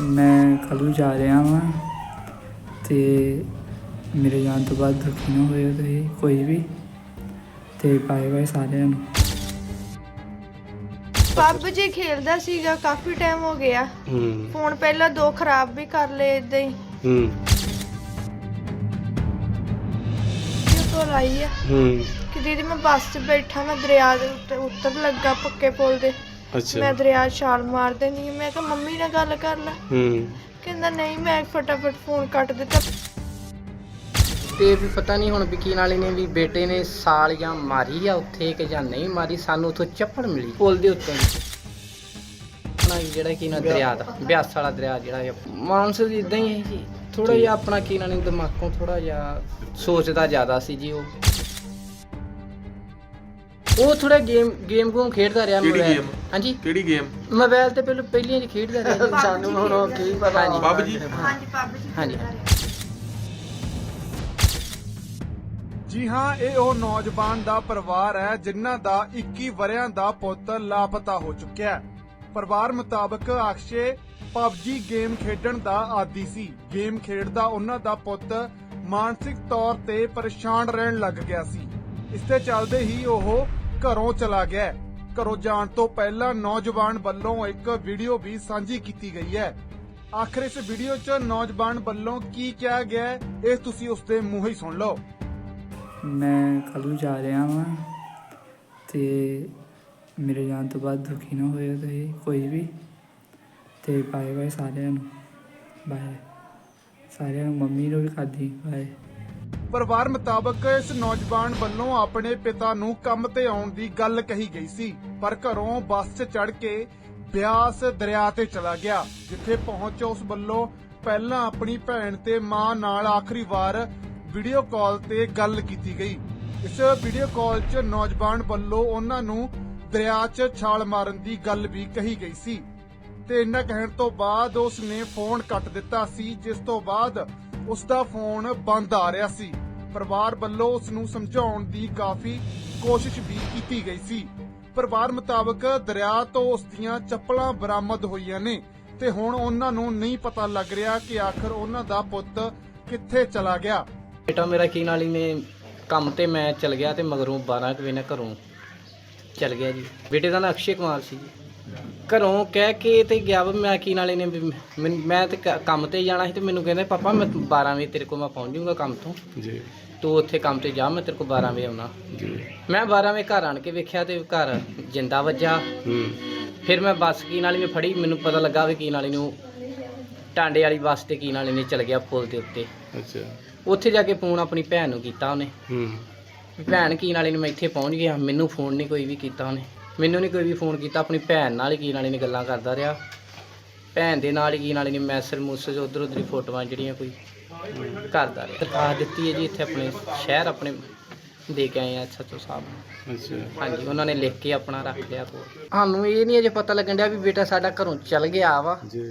ਮੈਂ ਕੱਲ੍ਹ ਨੂੰ ਜਾ ਰਿਹਾ ਵਾਂ ਤੇ ਮੇਰੇ ਜਾਣ ਤੋਂ ਬਾਅਦ ਦੁਖੀ ਨਾ ਹੋਇਓ ਤੁਸੀਂ ਕੋਈ ਵੀ। ਤੇ ਬਾਏ ਬਾਏ ਸਾਰਿਆਂ ਨੂੰ। ਪੱਬ ਜੀ ਖੇਲਦਾ ਸੀਗਾ ਕਾਫੀ ਟਾਈਮ ਹੋ ਗਿਆ। ਹੂੰ। ਫੋਨ ਪਹਿਲਾਂ ਦੋ ਖਰਾਬ ਵੀ ਕਰ ਲਏ ਇਦਾਂ ਹੀ। ਹੂੰ। ਕਾਲ ਆ? ਹੂੰ। ਕਿ ਦੀਦੀ ਮੈਂ ਬੱਸ 'ਚ ਬੈਠਾ ਮੈਂ ਦਰਿਆ ਦੇ ਉੱਤੇ ਉੱਤਰ ਲੱਗਾ ਪੱਕੇ ਪੁਲ ਦੇ। ਮੈਂ ਅੱਛਾ ਦਰਿਆ 'ਚ ਛਾਲ ਮਾਰ ਦੇਣੀ ਆ। ਮੈਂ ਕਿਹਾ ਮੰਮੀ ਨਾਲ ਗੱਲ ਕਰ ਲੈ। ਹੂੰ। ਕਹਿੰਦਾ ਨਹੀਂ ਮੈਂ ਫਟਾਫਟ ਫੋਨ ਕੱਟ ਦਿੱਤਾ। ਤੇ ਵੀ ਪਤਾ ਨਹੀਂ ਹੁਣ ਵਕੀਲ ਵਾਲੇ ਨੇ ਵੀ ਬੇਟੇ ਨੇ ਸਾਲ ਜਾਂ ਮਾਰੀ ਆ ਉੱਥੇ ਕਿ ਜਾਂ ਨਹੀਂ ਮਾਰੀ ਸਾਨੂੰ ਉੱਥੋਂ ਚੱਪੜ ਮਿਲੀ ਪੁਲ ਦੇ ਉੱਤੋਂ। ਹੀ। ਆਪਣਾ ਜਿਹੜਾ ਕੀ ਨਾ ਦਰਿਆ ਦਾ ਬਿਆਸ ਵਾਲਾ ਦਰਿਆ ਜਿਹੜਾ ਹੈ ਮਾਨਸ ਦੀ ਇਦਾਂ ਹੀ ਹੈ ਜੀ। ਥੋੜਾ ਜਿਹਾ ਆਪਣਾ ਕੀ ਨਾ ਦਿਮਾਗੋਂ ਥੋੜਾ ਜਿਹਾ ਸੋਚਦਾ ਜ਼ਿਆਦਾ ਸੀ ਜੀ ਉਹ। ਉਹ ਥੋੜਾ ਗੇਮ ਗੇਮ ਗੂਮ ਖੇਡਦਾ ਰਿਹਾ ਕਿਹੜੀ ਮੋਬਾਈਲ game? ਹਾਂਜੀ। ਕਿਹੜੀ ਗੇਮ ਮੋਬਾਈਲ ਤੇ ਪਹਿਲਾਂ ਪਹਿਲੀਆਂ ਚ ਖੇਡਦਾ ਰਿਹਾ। ਸਾਨੂੰ ਹੁਣ ਉਹ ਕੀ ਪਤਾ। ਹਾਂਜੀ। ਬਾਬੂ ਜੀ ਹਾਂਜੀ ਪੱਬ ਜੀ ਹਾਂਜੀ। ਜੀ ਹਾਂ ਇਹ ਉਹ ਨੌਜਵਾਨ ਦਾ ਪਰਿਵਾਰ ਹੈ ਜਿਨ੍ਹਾਂ ਦਾ 21 ਵਰਿਆਂ ਦਾ ਪੁੱਤ ਲਾਪਤਾ ਹੋ ਚੁੱਕਿਆ ਹੈ। ਪਰਿਵਾਰ ਮੁਤਾਬਕ ਅਕਸ਼ੇ ਪਬਜੀ ਗੇਮ ਖੇਡਣ ਦਾ ਆਦੀ ਸੀ। ਗੇਮ ਖੇਡਦਾ ਉਹਨਾਂ ਦਾ ਪੁੱਤ ਮਾਨਸਿਕ ਤੌਰ ਤੇ ਪਰੇਸ਼ਾਨ ਰਹਿਣ ਲੱਗ ਗਿਆ ਸੀ। ਇਸ ਦੇ ਚੱਲਦੇ ਹੀ ਉਹ ਘਰੋਂ ਚਲਾ ਗਿਆ ਘਰੋਂ ਜਾਣ ਤੋਂ ਪਹਿਲਾਂ ਨੌਜਵਾਨ ਵੱਲੋਂ ਇੱਕ ਵੀਡੀਓ ਵੀ ਸਾਂਝੀ ਕੀਤੀ ਗਈ ਹੈ। ਆਖਰ ਇਸ ਵੀਡੀਓ 'ਚ ਨੌਜਵਾਨ ਵੱਲੋਂ ਕੀ ਕਿਹਾ ਗਿਆ ਇਹ ਤੁਸੀਂ ਉਸ ਦੇ ਮੂੰਹੋਂ ਹੀ ਸੁਣ ਲਓ। ਮੈਂ ਕੱਲ੍ਹ ਨੂੰ ਜਾ ਰਿਹਾ ਵਾਂ ਤੇ ਮੇਰੇ ਜਾਣ ਤੋਂ ਬਾਅਦ ਦੁਖੀ ਨਾ ਹੋਇਓ ਤੁਸੀਂ, ਕੋਈ ਵੀ। ਤੇ ਬਾਏ ਬਾਏ ਸਾਰਿਆਂ ਨੂੰ। ਬਾਏ ਸਾਰਿਆਂ ਨੂੰ ਮੰਮੀ ਨੂੰ ਵੀ ਖਾਦੀ ਬਾਏ ਪਰਿਵਾਰ ਮੁਤਾਬਕ ਇਸ ਨੌਜਵਾਨ ਵੱਲੋਂ ਆਪਣੇ ਪਿਤਾ ਨੂੰ ਕੰਮ ਤੇ ਆਉਣ ਦੀ ਗੱਲ ਕਹੀ ਗਈ ਸੀ, ਪਰ ਘਰੋਂ ਬੱਸ 'ਚ ਚੜ ਕੇ ਬਿਆਸ ਦਰਿਆ ਤੇ ਚਲਾ ਗਿਆ, ਜਿੱਥੇ ਪਹੁੰਚ ਉਸ ਵੱਲੋਂ ਪਹਿਲਾਂ ਆਪਣੀ ਭੈਣ ਤੇ ਮਾਂ ਨਾਲ ਆਖਰੀ ਵਾਰ ਵੀਡੀਓ ਕਾਲ ਤੇ ਗੱਲ ਕੀਤੀ ਗਈ। ਇਸ ਵੀਡੀਓ ਕਾਲ 'ਚ ਨੌਜਵਾਨ ਵੱਲੋਂ ਉਹਨਾਂ ਨੂੰ ਦਰਿਆ 'ਚ ਛਾਲ ਮਾਰਨ ਦੀ ਗੱਲ ਵੀ ਕਹੀ ਗਈ ਸੀ। ਤੇ ਇੰਨਾ ਕਹਿਣ ਤੋਂ ਬਾਅਦ ਉਸ ਨੇ ਫੋਨ ਕੱਟ ਦਿੱਤਾ ਸੀ, ਜਿਸ ਤੋਂ ਬਾਅਦ ਉਸ ਦਾ ਫੋਨ ਬੰਦ ਆ ਰਿਹਾ ਸੀ। ਪਰਿਵਾਰ ਵੱਲੋਂ ਉਸ ਨੂੰ ਸਮਝਾਉਣ ਦੀ ਕਾਫੀ ਕੋਸ਼ਿਸ਼ ਵੀ ਕੀਤੀ ਗਈ ਸੀ। ਪਰਿਵਾਰ ਮੁਤਾਬਕ ਦਰਿਆ ਤੋਂ ਉਸ ਦੀਆਂ ਚੱਪਲਾਂ ਬਰਾਮਦ ਹੋਈਆਂ ਨੇ ਤੇ ਹੁਣ ਉਹਨਾਂ ਨੂੰ ਨਹੀਂ ਪਤਾ ਲੱਗ ਰਿਹਾ ਕਿ ਆਖਰ ਉਹਨਾਂ ਦਾ ਪੁੱਤ ਕਿੱਥੇ ਚਲਾ ਗਿਆ। ਬੇਟਾ ਮੇਰਾ ਕੀ ਨਾਲ ਹੀ ਨੇ? ਕੰਮ ਤੇ ਮੈਂ ਚਲ ਗਿਆ ਤੇ ਮਗਰੋਂ 12 ਵਜੇ ਨਾਲ ਘਰੋਂ ਚਲ ਗਿਆ ਜੀ। ਬੇਟੇ ਦਾ ਨਾਂ ਅਕਸ਼ੇ ਕੁਮਾਰ ਸੀ ਜੀ। ਘਰੋਂ ਕਹਿ ਕੇ ਤੇ ਗਿਆ ਵਾ ਮੈਂ ਕੀ ਨਾਲੇ ਨੇ ਵੀ ਮੈਂ ਤੇ ਕ- ਕੰਮ ਤੇ ਜਾਣਾ ਸੀ ਤੇ ਮੈਨੂੰ ਕਹਿੰਦੇ ਪਾਪਾ ਮੈਂ 12 ਵਜੇ ਤੇਰੇ ਕੋਲ ਮੈਂ ਪਹੁੰਚ ਜਾਊਂਗਾ ਕੰਮ ਤੋਂ। ਜੀ। ਤੂੰ ਉੱਥੇ ਕੰਮ ਤੇ ਜਾ ਮੈਂ ਤੇਰੇ ਕੋਲ 12 ਵਜੇ ਆਉਣਾ। ਜੀ। ਮੈਂ 12 ਵਜੇ ਘਰ ਆਣ ਕੇ ਵੇਖਿਆ ਤੇ ਘਰ ਜਿੰਦਾ ਵੱਜਾ ਹੂੰ। ਫਿਰ ਮੈਂ ਬੱਸ ਕੀ ਨਾਲੀ ਮੈਂ ਫੜੀ ਮੈਨੂੰ ਪਤਾ ਲੱਗਾ ਵੀ ਕੀ ਨਾਲੀ ਨੂੰ ਟਾਂਡੇ ਵਾਲੀ ਬੱਸ ਤੇ ਕੀ ਨਾਲੀ ਨੇ ਚਲ ਗਿਆ ਪੁਲ ਦੇ ਉੱਤੇ। ਅੱਛਾ। ਉੱਥੇ ਜਾ ਕੇ ਫੋਨ ਆਪਣੀ ਭੈਣ ਨੂੰ ਕੀਤਾ ਉਹਨੇ। ਹੂੰ। ਵੀ ਭੈਣ ਕੀ ਨਾਲੇ ਨੂੰ ਮੈਂ ਇੱਥੇ ਪਹੁੰਚ ਗਿਆ ਮੈਨੂੰ ਫੋਨ ਨਹੀਂ ਕੋਈ ਵੀ ਕੀਤਾ ਉਹਨੇ। ਮੈਨੂੰ ਨਹੀਂ ਕੋਈ ਵੀ ਫੋਨ ਕੀਤਾ ਆਪਣੀ ਭੈਣ ਨਾਲ ਹੀ ਕੀ ਨਾਲੇ ਨੇ ਗੱਲਾਂ ਕਰਦਾ ਰਿਹਾ। ਭੈਣ ਦੇ ਨਾਲ ਹੀ ਕੀ ਨਾਲੇ ਨੇ ਮੈਸੇਜ ਮੂਸੇਜ ਉਧਰ ਉਧਰ ਫੋਟੋਆਂ ਜਿਹੜੀਆਂ ਕੋਈ ਕਰਦਾ ਰਿਹਾ। ਦਰਖਾਸਤ ਦਿੱਤੀ ਹੈ ਜੀ ਇੱਥੇ ਆਪਣੇ ਸ਼ਹਿਰ ਆਪਣੇ ਦੇ ਕੇ ਆਏ ਆ ਸੱਚੋ ਸਾਹਿਬ। ਅੱਛਾ। ਹਾਂਜੀ ਉਹਨਾਂ ਨੇ ਲਿਖ ਕੇ ਆਪਣਾ ਰੱਖ ਲਿਆ। ਕੋਲ ਸਾਨੂੰ ਇਹ ਨਹੀਂ ਅਜੇ ਪਤਾ ਲੱਗਣ ਡਿਆ ਵੀ ਬੇਟਾ ਸਾਡਾ ਘਰੋਂ ਚਲ ਗਿਆ ਵਾ। ਜੀ।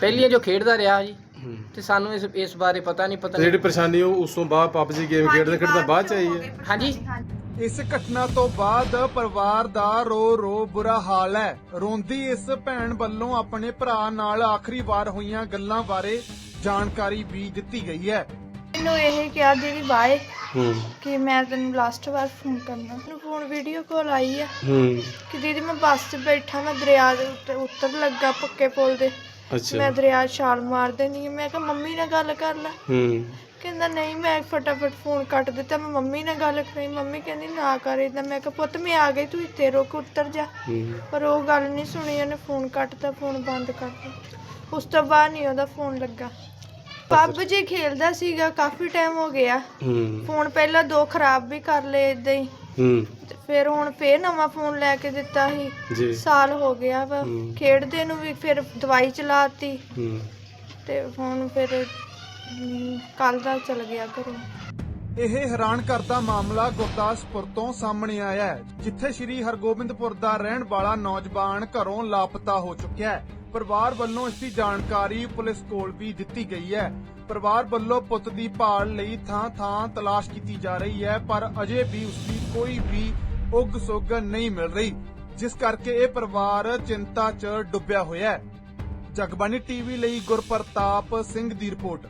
ਪਹਿਲੀਆਂ ਜੋ ਖੇਡਦਾ ਰਿਹਾ ਜੀ। ਤੇ ਸਾਨੂੰ ਇਸ ਇਸ ਬਾਰੇ ਪਤਾ ਨਹੀਂ ਪਤਾ ਤੇ ਜਿਹੜੀ ਨਹੀਂ ਪਰੇਸ਼ਾਨੀ ਉਹ ਉਸ ਤੋਂ ਬਾਅਦ ਪਬਜੀ ਗੇਮ ਖੇਡਦੇ ਖੇਡਦਾ ਬਾਅਦ ਚ ਆਈ ਹੈ। ਹਾਂਜੀ। ਇਸ ਘਟਨਾ ਤੋਂ ਬਾਅਦ ਪਰਿਵਾਰ ਦਾ ਰੋ ਰੋ ਬੁਰਾ ਹਾਲ ਹੈ। ਰੋਂਦੀ ਇਸ ਭੈਣ ਵੱਲੋਂ ਆਪਣੇ ਭਰਾ ਨਾਲ ਆਖਰੀ ਵਾਰ ਹੋਈਆਂ ਗੱਲਾਂ ਬਾਰੇ ਜਾਣਕਾਰੀ ਵੀ ਦਿੱਤੀ ਗਈ ਹੈ। ਮੈਨੂੰ ਇਹ ਕਿਹਾ ਦੀਦੀ ਬਾਏ ਹੂੰ। ਕਿ ਮੈਂ ਤੈਨੂੰ ਲਾਸਟ ਵਾਰ ਫੋਨ ਕਰਨਾ। ਮੈਨੂੰ ਫੋਨ ਵੀਡੀਓ ਕਾਲ ਆਈ ਆ ਹੂੰ। ਕਿ ਦੀਦੀ ਮੈਂ ਬੱਸ 'ਚ ਬੈਠਾ ਮੈਂ ਦਰਿਆ ਦੇ ਉੱਤੇ ਉੱਤਰ ਲੱਗਾ ਪੱਕੇ ਪੁਲ ਦੇ। ਮੈਂ ਦਰਿਆ 'ਚ ਛਾਲ ਮਾਰ ਦੇਣੀ ਆ। ਮੈਂ ਕਿਹਾ ਮੰਮੀ ਨਾਲ ਗੱਲ ਕਰ ਲੈ। ਹੂੰ। ਕਹਿੰਦਾ ਨਹੀਂ ਮੈਂ ਫਟਾਫਟ ਫੋਨ ਕੱਟ ਦਿੱਤਾ। ਮੈਂ ਮੰਮੀ ਨਾਲ ਗੱਲ ਕਰੀ। ਮੰਮੀ ਕਹਿੰਦੀ ਨਾ ਕਰ ਏਦਾਂ। ਮੈਂ ਕਿਹਾ ਪੁੱਤ ਮੈਂ ਆ ਗਈ। ਤੂੰ ਇੱਥੇ ਰੁਕ ਉੱਤਰ ਜਾ। ਹੂੰ। ਪਰ ਉਹ ਗੱਲ ਨਹੀਂ ਸੁਣੀ। ਉਹਨੇ ਫੋਨ ਕੱਟਤਾ ਫੋਨ ਬੰਦ ਕਰਤਾ ਉਸ ਤੋਂ ਬਾਅਦ ਨਹੀਂ ਉਹਦਾ ਫੋਨ ਲੱਗਾ। ਪੱਬ ਜੀ ਖੇਲਦਾ ਸੀਗਾ ਕਾਫੀ ਟਾਈਮ ਹੋ ਗਿਆ। ਹੂੰ। ਫੋਨ ਪਹਿਲਾਂ ਦੋ ਖਰਾਬ ਵੀ ਕਰ ਲਏ ਇਦਾਂ ਹੀ। ਫਿਰ ਹੁਣ ਫੇਰ ਨਵਾਂ ਫੋਨ ਲੈ ਕੇ ਦਿੱਤਾ ਸੀ। ਸਾਲ ਹੋ ਗਿਆ ਵਾ। ਹੂੰ। ਖੇਡਦੇ ਨੂੰ ਵੀ ਫਿਰ ਦਵਾਈ ਚਲਾਤੀ। ਹੂੰ। ਤੇ ਹੁਣ ਫਿਰ ਕੱਲ ਦਾ ਚਲ ਗਿਆ ਘਰੋਂ। ਇਹ ਹੈਰਾਨ ਕਰਦਾ ਮਾਮਲਾ ਗੁਰਦਾਸਪੁਰ ਤੋਂ ਸਾਹਮਣੇ ਆਇਆ ਹੈ ਜਿੱਥੇ ਸ੍ਰੀ ਹਰਗੋਬਿੰਦਪੁਰ ਦਾ ਰਹਿਣ ਵਾਲਾ ਨੌਜਵਾਨ ਘਰੋਂ ਲਾਪਤਾ ਹੋ ਚੁੱਕਿਆ ਹੈ। ਪਰਿਵਾਰ ਵੱਲੋਂ ਇਸ ਦੀ ਜਾਣਕਾਰੀ ਪੁਲਿਸ ਕੋਲ ਵੀ ਦਿੱਤੀ ਗਈ ਹੈ। ਪਰਿਵਾਰ ਵੱਲੋਂ ਪੁੱਤ ਦੀ ਭਾਲ ਲਈ ਥਾਂ-ਥਾਂ ਤਲਾਸ਼ ਕੀਤੀ ਜਾ ਰਹੀ ਹੈ ਪਰ ਅਜੇ ਵੀ ਉਸ ਦੀ ਕੋਈ ਵੀ ਉਗ ਸੁੱਗ ਨਹੀਂ ਮਿਲ ਰਹੀ, ਜਿਸ ਕਰਕੇ ਇਹ ਪਰਿਵਾਰ ਚਿੰਤਾ 'ਚ ਡੁੱਬਿਆ ਹੋਇਆ ਹੈ। ਜਗਬਾਨੀ ਟੀਵੀ ਲਈ ਗੁਰਪ੍ਰਤਾਪ ਸਿੰਘ ਦੀ ਰਿਪੋਰਟ।